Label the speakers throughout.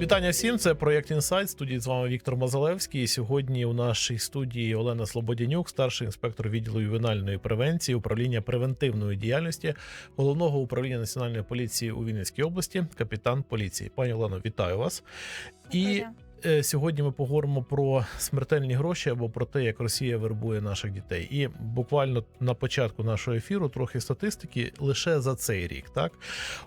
Speaker 1: Вітання всім. Це проєкт Інсайт. Студії з вами Віктор Мазалевський. І Сьогодні у нашій студії Олена Слободянюк, старший інспектор відділу ювенальної превенції, управління превентивної діяльності головного управління національної поліції у Вінницькій області, капітан поліції. Пані Олено, вітаю вас. І Сьогодні ми поговоримо про смертельні гроші або про те, як Росія вербує наших дітей. І буквально на початку нашого ефіру трохи статистики лише за цей рік. Так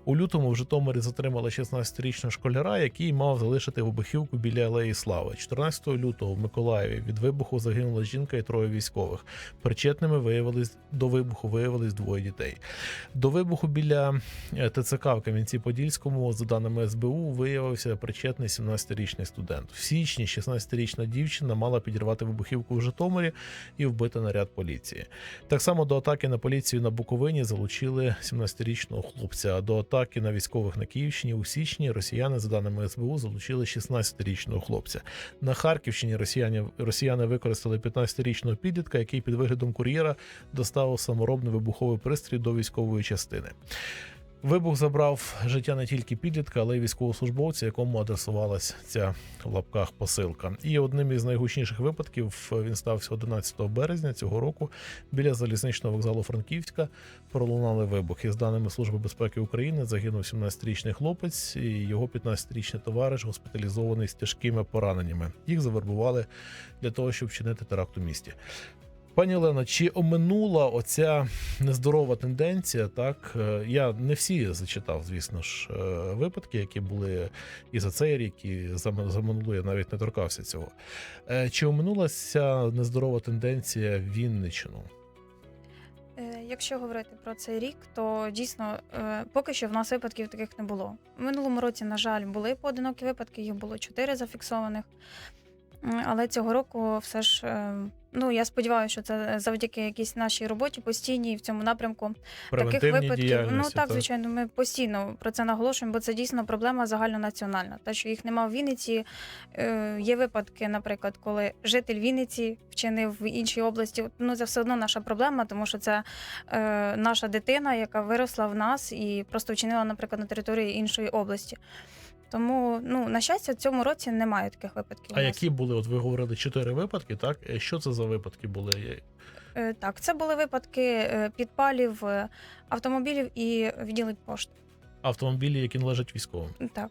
Speaker 1: у лютому в Житомирі затримали 16-річного школяра, який мав залишити вибухівку біля алеї Слави. 14 лютого в Миколаєві від вибуху загинула жінка і троє військових. Причетними виявились до вибуху виявились двоє дітей. До вибуху біля е, ТЦК в Кам'янці-Подільському, за даними СБУ, виявився причетний 17-річний студент. В січні 16-річна дівчина мала підірвати вибухівку в Житомирі і вбити наряд поліції. Так само до атаки на поліцію на Буковині залучили 17-річного хлопця. А до атаки на військових на Київщині у січні росіяни, за даними СБУ, залучили 16-річного хлопця. На Харківщині росіяни, росіяни використали 15-річного підлітка, який під виглядом кур'єра доставив саморобний вибуховий пристрій до військової частини. Вибух забрав життя не тільки підлітка, але й військовослужбовця, якому адресувалась ця в лапках посилка. І одним із найгучніших випадків він стався 11 березня цього року. Біля залізничного вокзалу Франківська пролунали вибухи. З даними Служби безпеки України загинув 17-річний хлопець, і його 15-річний товариш госпіталізований з тяжкими пораненнями. Їх завербували для того, щоб вчинити теракт у місті. Пані Олено, чи оминула оця нездорова тенденція? Так Е, я не всі зачитав, звісно ж, е, випадки, які були і за цей рік, і за, минулий я навіть не торкався цього. Е, Чи оминула ця нездорова тенденція Вінничину?
Speaker 2: Е, Якщо говорити про цей рік, то дійсно поки що в нас випадків таких не було. У минулому році, на жаль, були поодинокі випадки, їх було чотири зафіксованих. Але цього року все ж, е, ну я сподіваюся, що це завдяки якійсь нашій роботі постійній в цьому напрямку. Таких випадків, ну так, звичайно, ми постійно про це наголошуємо, бо це дійсно проблема загальнонаціональна. Те, що їх нема в Вінниці. Е, є випадки, наприклад, коли житель Вінниці вчинив в іншій області. Ну це все одно наша проблема, тому що це е, наша дитина, яка виросла в нас і просто вчинила, наприклад, на території іншої області. Тому, ну на щастя, в цьому році немає таких випадків.
Speaker 1: А які були? От ви говорили чотири випадки, так? Е, Що це за випадки були?
Speaker 2: Е, так, це були випадки е, підпалів е, автомобілів і відділень пошти.
Speaker 1: Автомобілі, які належать військовим.
Speaker 2: Так.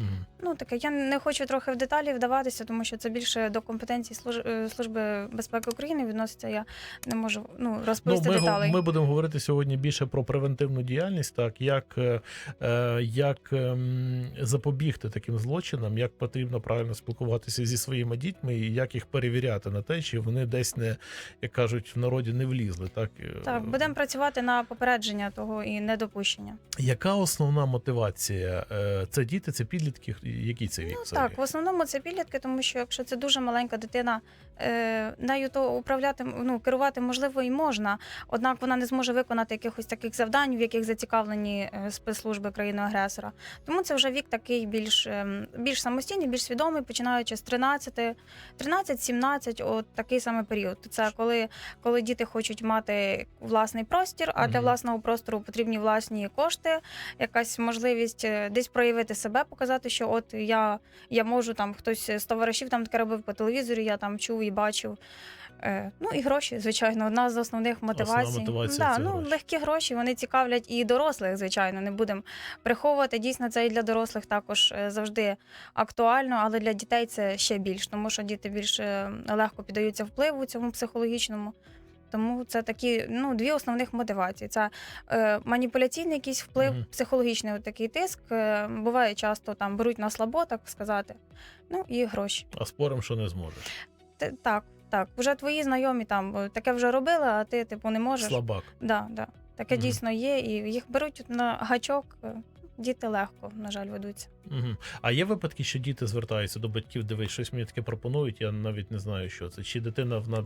Speaker 1: Мгм.
Speaker 2: Ну таке, я не хочу трохи в деталі вдаватися, тому що це більше до компетенції е, служби безпеки України відноситься. Я не можу ну
Speaker 1: Ну, ми,
Speaker 2: деталей.
Speaker 1: ми будемо говорити сьогодні більше про превентивну діяльність, так як, е, е, як ем, запобігти таким злочинам, як потрібно правильно спілкуватися зі своїми дітьми, і як їх перевіряти на те, чи вони десь не, як кажуть, в народі не влізли. Так,
Speaker 2: Так, будемо працювати на попередження того і недопущення.
Speaker 1: яка основна мотивація? Це діти, це підлітки, який це вік?
Speaker 2: Ну
Speaker 1: взагалі?
Speaker 2: так, в основному це підлітки, тому що якщо це дуже маленька дитина, е, нею то управляти, ну керувати можливо і можна, однак вона не зможе виконати якихось таких завдань, в яких зацікавлені е, спецслужби країни-агресора. Тому це вже вік такий більш, ем, більш самостійний, більш свідомий, починаючи з 13, 13-17, от такий саме період. Це коли, коли діти хочуть мати власний простір, а для власного простору потрібні власні кошти, якась можливість е, десь проявити себе, показати, що от я, я можу там хтось з товаришів там таке робив по телевізорі, я там чув і бачив. Е, ну і гроші, звичайно, одна з основних мотивацій.
Speaker 1: мотивація
Speaker 2: да,
Speaker 1: це
Speaker 2: ну,
Speaker 1: гроші.
Speaker 2: легкі гроші вони цікавлять і дорослих, звичайно. Не будемо приховувати. Дійсно, це і для дорослих також е, завжди актуально, але для дітей це ще більш, тому що діти більш е, легко піддаються впливу цьому психологічному. Тому це такі ну дві основних мотивації: це е, маніпуляційний якийсь вплив,
Speaker 1: Мгм.
Speaker 2: психологічний от такий тиск. Е, буває часто там беруть на слабо, так сказати. Ну і гроші.
Speaker 1: А спорим, що не зможеш.
Speaker 2: Те- так, так. Вже твої знайомі там е, таке вже робили, а ти типу не можеш.
Speaker 1: Слабак.
Speaker 2: Да, да. Таке
Speaker 1: Мгм.
Speaker 2: дійсно є, і їх беруть на гачок. Діти легко, на жаль, ведуться.
Speaker 1: Угу. А є випадки, що діти звертаються до батьків, дивись, щось мені таке пропонують, я навіть не знаю, що це. Чи дитина вона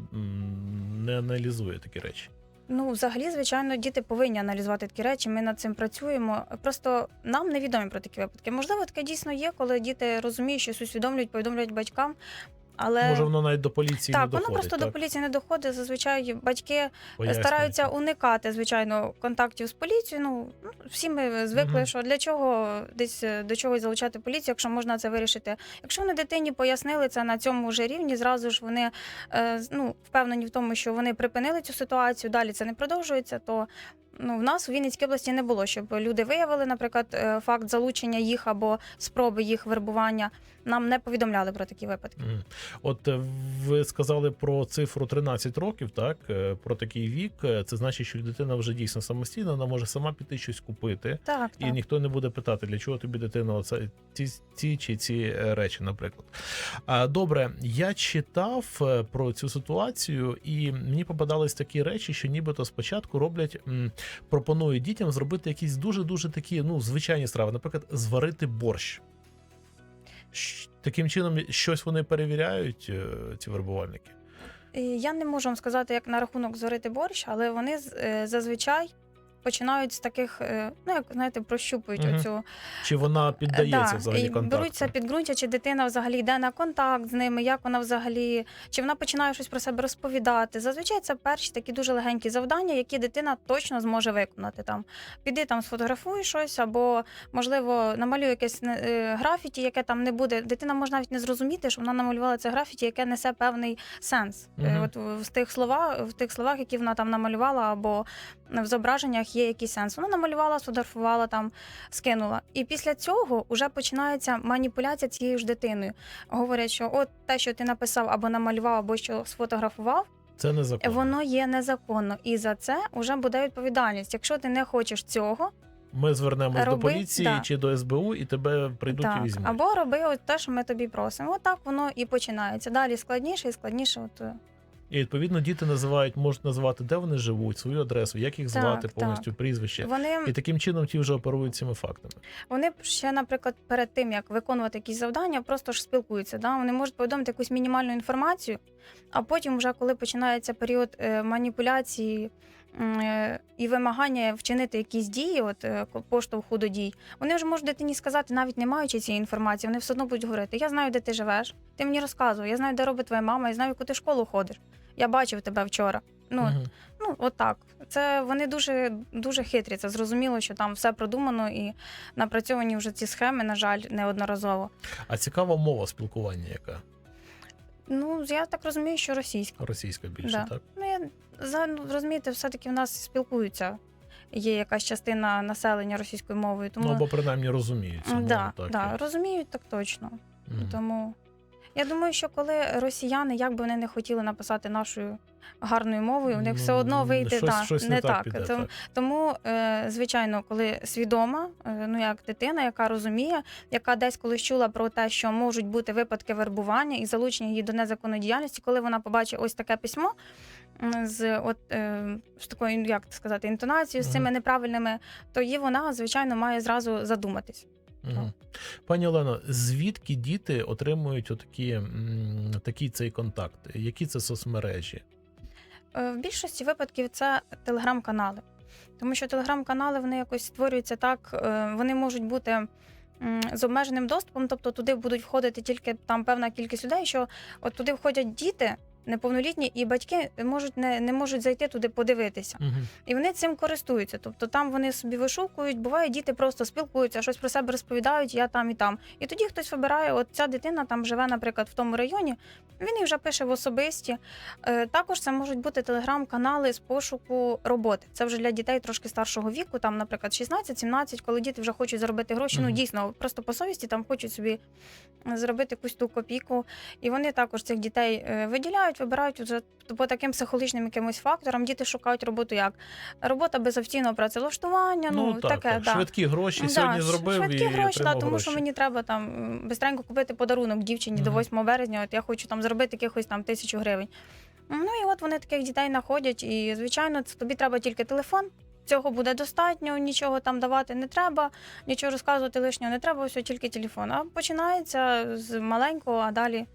Speaker 1: не аналізує такі речі?
Speaker 2: Ну, взагалі, звичайно, діти повинні аналізувати такі речі. Ми над цим працюємо. Просто нам невідомі про такі випадки. Можливо, таке дійсно є, коли діти розуміють, що усвідомлюють, повідомляють батькам. Але
Speaker 1: Може, воно навіть до поліції
Speaker 2: так,
Speaker 1: не
Speaker 2: воно просто
Speaker 1: так?
Speaker 2: до поліції не доходить. Зазвичай батьки
Speaker 1: Пояснюють.
Speaker 2: стараються уникати, звичайно, контактів з поліцією. Ну ну, всі ми звикли,
Speaker 1: Мгм.
Speaker 2: що для чого десь е, до чогось залучати поліцію, якщо можна це вирішити. Якщо вони дитині пояснили це на цьому ж рівні, зразу ж вони е, ну, впевнені в тому, що вони припинили цю ситуацію, далі це не продовжується, то. Ну, в нас у Вінницькій області не було, щоб люди виявили, наприклад, е, факт залучення їх або спроби їх вербування. Нам не повідомляли про такі випадки.
Speaker 1: От е, ви сказали про цифру 13 років, так е, про такий вік. Це значить, що дитина вже дійсно самостійна, вона може сама піти щось купити,
Speaker 2: Так,
Speaker 1: і
Speaker 2: так.
Speaker 1: ніхто не буде питати, для чого тобі дитина оце ці, ці чи ці речі, наприклад. Добре, я читав про цю ситуацію, і мені попадались такі речі, що нібито спочатку роблять, м, пропонують дітям зробити якісь дуже дуже такі ну звичайні страви, наприклад, зварити борщ. Таким чином, щось вони перевіряють, е, ці вербувальники.
Speaker 2: Я не можу вам сказати, як на рахунок зварити борщ, але вони е, зазвичай починають з таких, е, ну як знаєте, прощупують
Speaker 1: Мгм.
Speaker 2: оцю
Speaker 1: Чи вона піддається
Speaker 2: да,
Speaker 1: взагалі контакту?
Speaker 2: беруться підґрунтя, чи дитина взагалі йде на контакт з ними, як вона взагалі, чи вона починає щось про себе розповідати. Зазвичай це перші такі дуже легенькі завдання, які дитина точно зможе виконати. Там піди там сфотографуй щось, або можливо намалюй якесь е, графіті, яке там не буде. Дитина може навіть не зрозуміти, що вона намалювала це графіті, яке несе певний сенс. Е,
Speaker 1: Мгм.
Speaker 2: От в тих словах, в тих словах, які вона там намалювала, або в зображеннях є якийсь сенс. Вона намалювала, сфотографувала там, скинула. І після цього вже починається маніпуляція цією ж дитиною. Говорять, що от те, що ти написав або намалював, або що сфотографував,
Speaker 1: Це незаконно.
Speaker 2: воно є незаконно. І за це вже буде відповідальність. Якщо ти не хочеш цього,
Speaker 1: Ми звернемось до поліції
Speaker 2: да.
Speaker 1: чи до СБУ, і тебе прийдуть і
Speaker 2: так,
Speaker 1: візьмуть.
Speaker 2: або роби от те, що ми тобі просимо. Отак воно і починається. Далі складніше і складніше. От е,
Speaker 1: І відповідно діти називають, можуть називати, де вони живуть, свою адресу, як їх
Speaker 2: Так,
Speaker 1: звати
Speaker 2: так.
Speaker 1: повністю, прізвище.
Speaker 2: вони
Speaker 1: І таким чином ті вже оперують цими фактами.
Speaker 2: Вони ще, наприклад, перед тим як виконувати якісь завдання, просто ж спілкуються. Да? Вони можуть повідомити якусь мінімальну інформацію, а потім, вже коли починається період е, маніпуляції і вимагання вчинити якісь дії, от е, поштовху до дій, вони вже можуть дитині сказати, навіть не маючи цієї інформації, вони все одно будуть говорити: Я знаю, де ти живеш, ти мені розказував, я знаю, де робить твоя мама, я знаю, яку ти в школу ходиш. Я бачив тебе вчора. Ну,
Speaker 1: Мгм.
Speaker 2: Ну, от так. Це вони дуже дуже хитрі. Це зрозуміло, що там все продумано і напрацьовані вже ці схеми, на жаль, неодноразово.
Speaker 1: А цікава мова спілкування, яка
Speaker 2: Ну, я так розумію, що російська.
Speaker 1: російська більше,
Speaker 2: Да.
Speaker 1: так?
Speaker 2: Ну, я за ну, розумієте, все-таки в нас спілкуються. Є якась частина населення російською мовою. Тому
Speaker 1: Ну або принаймні розуміють цю мову,
Speaker 2: да,
Speaker 1: так.
Speaker 2: да, розуміють так точно.
Speaker 1: Мгм.
Speaker 2: Тому я думаю, що коли росіяни, як би вони не хотіли написати нашою гарною мовою, у них все
Speaker 1: Ну,
Speaker 2: одно вийде
Speaker 1: щось,
Speaker 2: да,
Speaker 1: щось
Speaker 2: не
Speaker 1: не так.
Speaker 2: так.
Speaker 1: піде,
Speaker 2: Тому-
Speaker 1: так.
Speaker 2: Тому, е, звичайно, коли свідома, е, ну як дитина, яка розуміє, яка десь колись чула про те, що можуть бути випадки вербування і залучення її до незаконної діяльності, коли вона побачить ось таке письмо. З от е, з такою, як сказати, інтонацією, з цими неправильними, то її вона, звичайно, має зразу задуматись.
Speaker 1: Пані Олено, звідки діти отримують отакі, такий цей контакт? Які це соцмережі?
Speaker 2: Е, В більшості випадків це телеграм-канали, тому що телеграм-канали вони якось створюються так, е, вони можуть бути з обмеженим доступом, тобто туди будуть входити тільки там певна кількість людей, що от туди входять діти. Неповнолітні і батьки можуть не, не можуть зайти туди подивитися,
Speaker 1: Мгм.
Speaker 2: і вони цим користуються. Тобто там вони собі вишукують. Буває, діти просто спілкуються, щось про себе розповідають. Я там і там. І тоді хтось вибирає, от ця дитина там живе, наприклад, в тому районі. Він їй вже пише в особисті. Е, Також це можуть бути телеграм-канали з пошуку роботи. Це вже для дітей трошки старшого віку, там, наприклад, 16-17, коли діти вже хочуть заробити гроші. Ну дійсно, просто по совісті там хочуть собі зробити якусь ту копійку. І вони також цих дітей е, виділяють, вибирають вже по таким психологічним якимось факторам. Діти шукають роботу як робота без офіційного працевлаштування. Ну,
Speaker 1: так,
Speaker 2: таке,
Speaker 1: так.
Speaker 2: Да.
Speaker 1: швидкі гроші
Speaker 2: Да,
Speaker 1: сьогодні зробив
Speaker 2: швидкі
Speaker 1: і
Speaker 2: гроші, да, тому
Speaker 1: гроші.
Speaker 2: що мені треба там бистренько купити подарунок дівчині
Speaker 1: Мгм.
Speaker 2: до 8 березня. От я хочу там заробити якихось там тисячу гривень. Ну і от вони таких дітей знаходять. І звичайно, це тобі треба тільки телефон. Цього буде достатньо, нічого там давати не треба, нічого розказувати лишнього не треба, все тільки телефон. А починається з маленького, а далі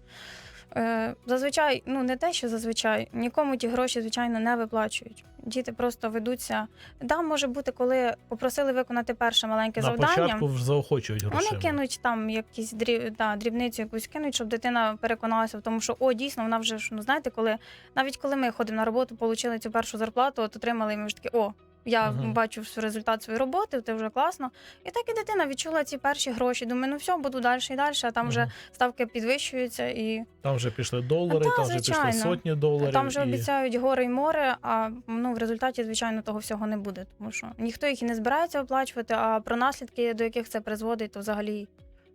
Speaker 2: Е, зазвичай, ну не те, що зазвичай, нікому ті гроші, звичайно, не виплачують. Діти просто ведуться. Да, може бути, коли попросили виконати перше маленьке
Speaker 1: На
Speaker 2: завдання.
Speaker 1: початку вже заохочують грошима.
Speaker 2: Вони кинуть там якісь дріб, да, дрібницю якусь кинуть, щоб дитина переконалася в тому, що о, дійсно, вона вже ж ну знаєте, коли навіть коли ми ходимо на роботу, отримали цю першу зарплату, от отримали і ми ж такі, о, я
Speaker 1: Мгм.
Speaker 2: бачу результат своєї роботи, це вже класно. І так і дитина відчула ці перші гроші. Думаю, ну все, буду далі і далі, а там вже
Speaker 1: Мгм.
Speaker 2: ставки підвищуються і
Speaker 1: Там вже пішли долари,
Speaker 2: Та,
Speaker 1: там вже пішли
Speaker 2: звичайно.
Speaker 1: сотні доларів.
Speaker 2: там вже
Speaker 1: і...
Speaker 2: обіцяють гори й море. А ну в результаті, звичайно, того всього не буде, тому що ніхто їх і не збирається оплачувати. А про наслідки, до яких це призводить, то взагалі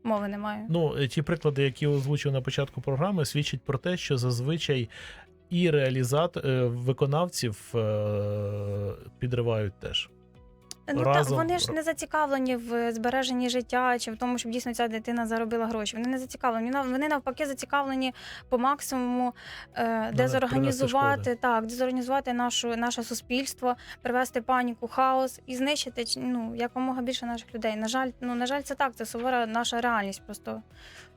Speaker 2: мови немає.
Speaker 1: Ну, е, ті приклади, які озвучив на початку програми, свідчать про те, що зазвичай і реалізат е, виконавців е, підривають теж.
Speaker 2: Ну так вони ж не зацікавлені в збереженні життя чи в тому, щоб дійсно ця дитина заробила гроші. Вони не зацікавлені. Вони навпаки зацікавлені по максимуму е, дезорганізувати так, дезорганізувати нашу наше суспільство, привести паніку, хаос і знищити ну якомога більше наших людей. На жаль, ну на жаль, це так. Це сувора наша реальність. Просто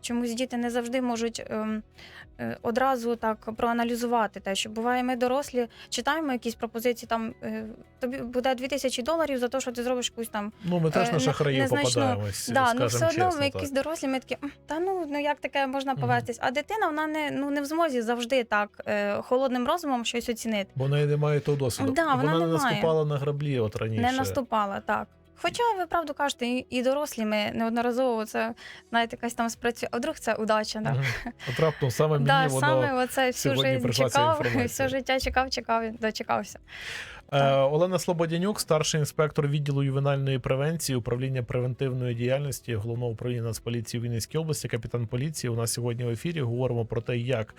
Speaker 2: чомусь діти не завжди можуть ем, е, одразу так проаналізувати те, що буває, ми дорослі читаємо якісь пропозиції. Там е, тобі буде 2000 доларів за те, що ти зробиш якусь там
Speaker 1: Ну, ми теж
Speaker 2: Е,
Speaker 1: на
Speaker 2: не-
Speaker 1: шахраїв
Speaker 2: незначно-
Speaker 1: попадаємось,
Speaker 2: Да, ну все одно ми якісь дорослі, ми такі, та ну, ну як таке можна повестись? А дитина вона не, ну, не в змозі завжди так е, холодним розумом щось оцінити.
Speaker 1: Бо неї немає того досвіду.
Speaker 2: Да, вона
Speaker 1: не
Speaker 2: не має.
Speaker 1: наступала на граблі от раніше.
Speaker 2: Не наступала так. Хоча ви правду кажете, і, дорослі ми неодноразово це знаєте, якась там спрацює. А вдруг це удача. Да?
Speaker 1: От раптом саме мені
Speaker 2: Да,
Speaker 1: воно
Speaker 2: саме оце всю
Speaker 1: жизнь
Speaker 2: життя чекав, все життя чекав, чекав дочекався.
Speaker 1: Е, Олена Слободянюк, старший інспектор відділу ювенальної превенції, управління превентивної діяльності головного управління Нацполіції в Вінницькій області, капітан поліції. У нас сьогодні в ефірі говоримо про те, як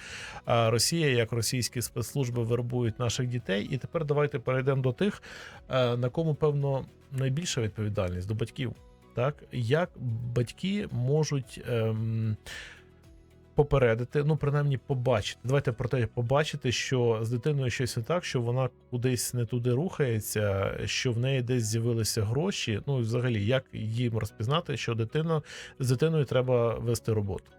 Speaker 1: е, Росія, як російські спецслужби вербують наших дітей. І тепер давайте перейдемо до тих, е, на кому певно найбільша відповідальність до батьків. Так як батьки можуть. Ем, Попередити, ну принаймні побачити. Давайте про те побачити, що з дитиною щось не так, що вона кудись не туди рухається, що в неї десь з'явилися гроші. Ну взагалі, як їм розпізнати, що дитина з дитиною треба вести роботу.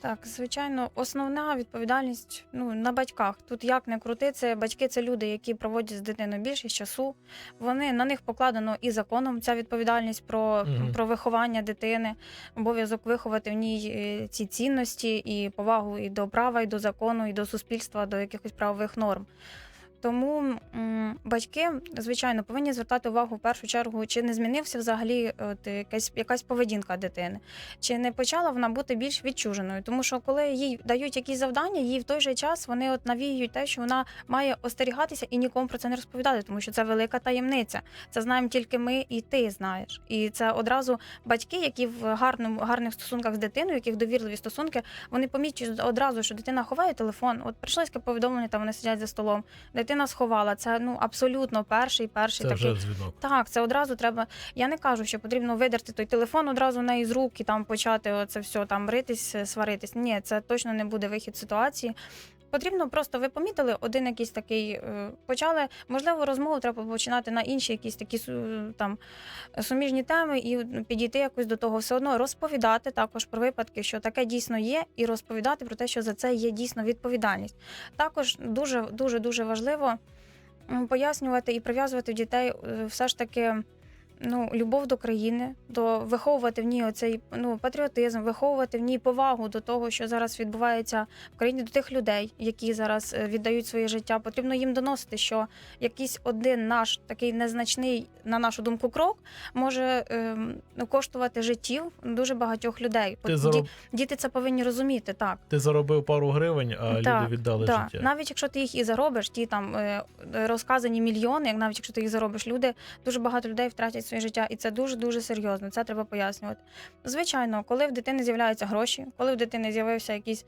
Speaker 2: Так, звичайно, основна відповідальність ну, на батьках. Тут як не крути, це батьки це люди, які проводять з дитиною більше часу. Вони на них покладено і законом ця відповідальність про,
Speaker 1: Мгм.
Speaker 2: про виховання дитини, обов'язок виховати в ній е, ці цінності і повагу і до права, і до закону, і до суспільства, до якихось правових норм. Тому батьки, звичайно, повинні звертати увагу в першу чергу, чи не змінився взагалі от, якась, якась поведінка дитини, чи не почала вона бути більш відчуженою. Тому що коли їй дають якісь завдання, їй в той же час вони от навіюють те, що вона має остерігатися і нікому про це не розповідати, тому що це велика таємниця. Це знаємо тільки ми і ти знаєш. І це одразу батьки, які в гарному гарних стосунках з дитиною, яких довірливі стосунки, вони помічують одразу, що дитина ховає телефон. От прийшло повідомлення, там вони сидять за столом. Дитина сховала. Це ну абсолютно перший, перший
Speaker 1: Це
Speaker 2: такий.
Speaker 1: вже дзвінок.
Speaker 2: Так, це одразу треба. Я не кажу, що потрібно видерти той телефон одразу в неї з рук і там почати оце все там ритись, сваритись. Ні, це точно не буде вихід з ситуації. Потрібно просто ви помітили один якийсь такий, е, почали можливо розмову треба починати на інші якісь такі там суміжні теми і підійти якось до того, все одно розповідати також про випадки, що таке дійсно є, і розповідати про те, що за це є дійсно відповідальність. Також дуже дуже дуже важливо пояснювати і прив'язувати дітей е, все ж таки. Ну, любов до країни, до виховувати в ній оцей ну патріотизм, виховувати в ній повагу до того, що зараз відбувається в країні, до тих людей, які зараз е, віддають своє життя. Потрібно їм доносити, що якийсь один наш такий незначний, на нашу думку, крок може ну, коштувати життів дуже багатьох людей.
Speaker 1: Ти,
Speaker 2: Ді-
Speaker 1: зароб...
Speaker 2: Діти це повинні розуміти так.
Speaker 1: ти заробив пару гривень, а
Speaker 2: Так,
Speaker 1: люди віддали
Speaker 2: Да.
Speaker 1: життя.
Speaker 2: Навіть якщо ти їх і заробиш, ті там е, розказані мільйони, як навіть якщо ти їх заробиш, люди дуже багато людей втратять своє життя, і це дуже дуже серйозно. Це треба пояснювати. Звичайно, коли в дитини з'являються гроші, коли в дитини з'явився якийсь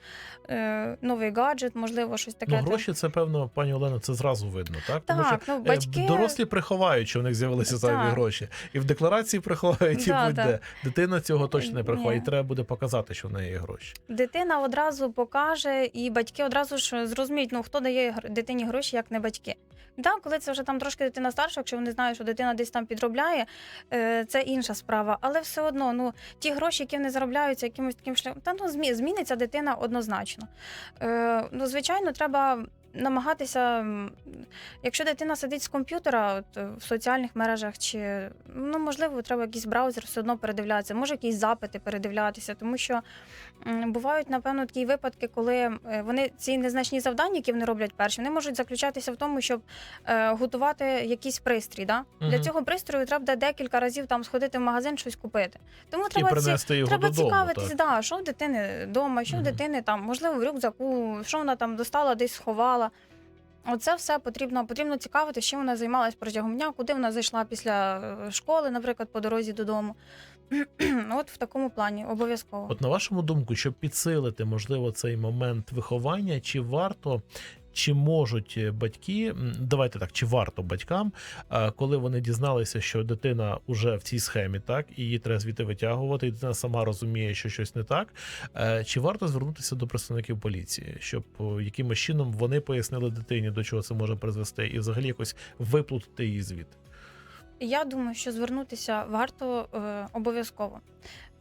Speaker 2: е, новий гаджет, можливо, щось таке.
Speaker 1: Ну, гроші, це певно, пані Олено, це зразу видно, так? Тому що
Speaker 2: ну
Speaker 1: Е,
Speaker 2: батьки
Speaker 1: Дорослі приховають, що в них з'явилися зайві
Speaker 2: Так.
Speaker 1: гроші. І в декларації приховають, і
Speaker 2: Да,
Speaker 1: будь-де.
Speaker 2: так.
Speaker 1: Дитина цього точно не приховає.
Speaker 2: Ні.
Speaker 1: І треба буде показати, що в неї є гроші.
Speaker 2: дитина одразу покаже, і батьки одразу ж зрозуміють, ну хто дає дитині гроші, як не батьки. Да, коли це вже там трошки дитина старша, якщо вони знають, що дитина десь там підробляє, це інша справа. Але все одно, ну ті гроші, які вони заробляються якимось таким шляхом, та ну змі, зміниться дитина однозначно. Е, ну, звичайно, треба. Намагатися, якщо дитина сидить з комп'ютера от, е, в соціальних мережах, чи ну можливо, треба якийсь браузер все одно передивлятися, може якісь запити передивлятися, тому що бувають напевно такі випадки, коли е, вони ці незначні завдання, які вони роблять перші, вони можуть заключатися в тому, щоб е, готувати якийсь пристрій. Да? Для цього пристрою треба декілька разів там сходити в магазин, щось купити. Тому
Speaker 1: І
Speaker 2: треба ці,
Speaker 1: його
Speaker 2: треба
Speaker 1: додому.
Speaker 2: цікавитись,
Speaker 1: Так.
Speaker 2: да, що в дитини вдома, що в дитини там, можливо, в рюкзаку, що вона там достала, десь сховала. Оце все потрібно, потрібно цікавити, чим вона займалась протягом дня, куди вона зайшла після е, школи, наприклад, по дорозі додому. От в такому плані обов'язково.
Speaker 1: От на вашому думку, щоб підсилити, можливо, цей момент виховання, чи варто, чи можуть е, батьки, давайте так, чи варто батькам, коли вони дізналися, що дитина вже в цій схемі, так, і її треба звідти витягувати, і дитина сама розуміє, що щось не так. е, Чи варто звернутися до представників поліції, щоб якимось чином вони пояснили дитині, до чого це може призвести, і взагалі якось виплутати її звідти?
Speaker 2: Я думаю, що звернутися варто е, обов'язково.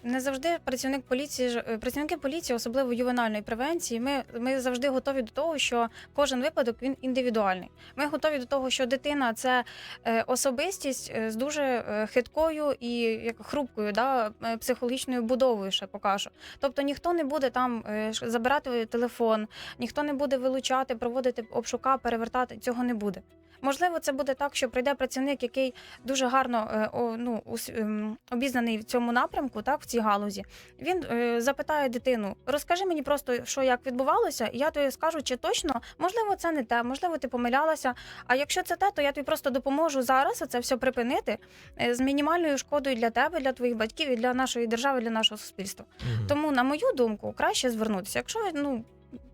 Speaker 2: Не завжди працівник поліції е, працівники поліції, особливо ювенальної превенції. Ми, ми завжди готові до того, що кожен випадок він індивідуальний. Ми готові до того, що дитина це е, особистість е, з дуже хиткою і як хрупкою, да, психологічною будовою ще поки що. Тобто ніхто не буде там забирати телефон, ніхто не буде вилучати, проводити обшука, перевертати. Цього не буде. Можливо, це буде так, що прийде працівник, який дуже гарно е, ну, ем, обізнаний в цьому напрямку, так, в цій галузі. Він е, запитає дитину: розкажи мені просто, що як відбувалося, і я тобі скажу, чи точно, можливо, це не те, можливо, ти помилялася. А якщо це те, то я тобі просто допоможу зараз це все припинити е, з мінімальною шкодою для тебе, для твоїх батьків і для нашої держави, для нашого суспільства.
Speaker 1: Мгм.
Speaker 2: Тому, на мою думку, краще звернутися. Якщо ну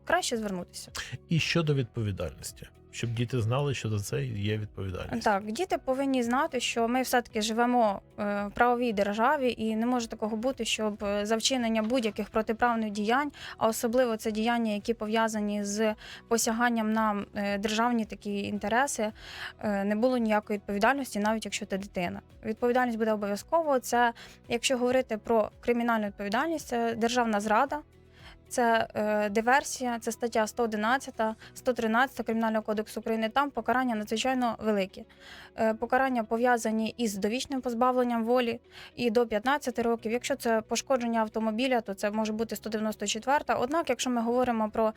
Speaker 2: краще звернутися.
Speaker 1: І щодо відповідальності, щоб діти знали, що за це є відповідальність.
Speaker 2: Так, діти повинні знати, що ми все-таки живемо е, в правовій державі, і не може такого бути, щоб е, за вчинення будь-яких протиправних діянь, а особливо це діяння, які пов'язані з посяганням на е, державні такі інтереси, не було ніякої відповідальності, навіть якщо ти дитина. Відповідальність буде обов'язково. Це якщо говорити про кримінальну відповідальність, це державна зрада. Це е, диверсія, це стаття 111, 113 Кримінального кодексу України. Там покарання надзвичайно великі. Е, покарання пов'язані із довічним позбавленням волі і до 15 років. Якщо це пошкодження автомобіля, то це може бути 194. Однак, якщо ми говоримо про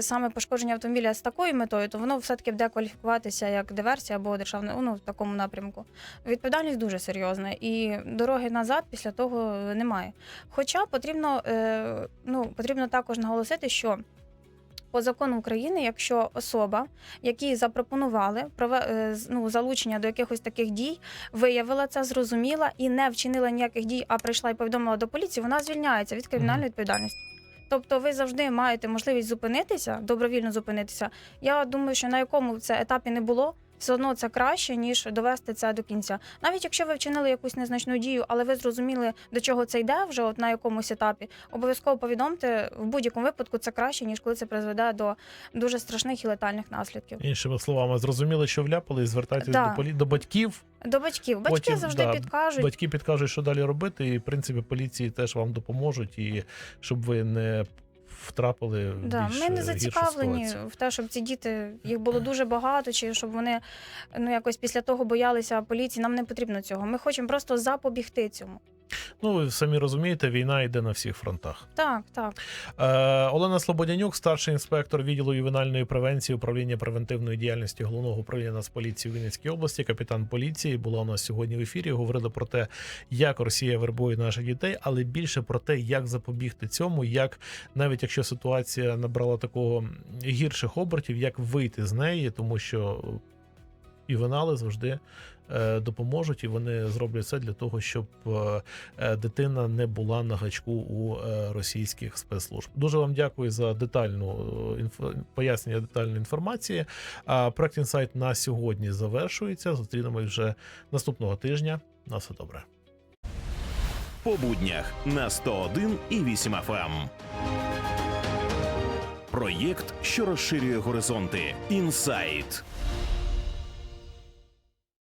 Speaker 2: саме пошкодження автомобіля з такою метою, то воно все-таки буде кваліфікуватися як диверсія або державне ну, в такому напрямку. Відповідальність дуже серйозна, і дороги назад після того немає. Хоча потрібно, е, ну, потрібно також наголосити, що по закону України, якщо особа, які запропонували е, ну, залучення до якихось таких дій, виявила це, зрозуміла і не вчинила ніяких дій, а прийшла і повідомила до поліції, вона звільняється від кримінальної відповідальності. Тобто ви завжди маєте можливість зупинитися, добровільно зупинитися. Я думаю, що на якому це етапі не було, все одно це краще, ніж довести це до кінця. Навіть якщо ви вчинили якусь незначну дію, але ви зрозуміли, до чого це йде вже от на якомусь етапі, обов'язково повідомте в будь-якому випадку це краще, ніж коли це призведе до дуже страшних і летальних наслідків.
Speaker 1: Іншими словами, зрозуміли, що вляпали, і звертайтесь
Speaker 2: Да.
Speaker 1: до полі... до батьків.
Speaker 2: До батьків. Батьки
Speaker 1: Потім,
Speaker 2: завжди
Speaker 1: да,
Speaker 2: підкажуть.
Speaker 1: Батьки підкажуть, що далі робити, і в принципі поліції теж вам допоможуть, і щоб ви не втрапили в
Speaker 2: Да,
Speaker 1: більш
Speaker 2: ми не
Speaker 1: гіршу
Speaker 2: зацікавлені в те, щоб ці діти їх було дуже багато, чи щоб вони ну якось після того боялися поліції. Нам не потрібно цього. Ми хочемо просто запобігти цьому.
Speaker 1: Ну ви самі розумієте, війна йде на всіх фронтах.
Speaker 2: Так, так.
Speaker 1: Е, Олена Слободянюк, старший інспектор відділу ювенальної превенції управління превентивної діяльності головного управління Нацполіції в Вінницькій області, капітан поліції, була у нас сьогодні в ефірі. Говорили про те, як Росія вербує наших дітей, але більше про те, як запобігти цьому, як навіть якщо ситуація набрала такого гірших обертів, як вийти з неї, тому що ювенали завжди. е, Допоможуть і вони зроблять все для того, щоб е, е, дитина не була на гачку у російських спецслужб. Дуже вам дякую за детальну е, пояснення детальної інформації. Проект інсайт на сьогодні завершується. Зустрінемось вже наступного тижня. На все добре.
Speaker 3: по буднях на 101 і 8 FM. Проєкт, що розширює горизонти. Інсайт.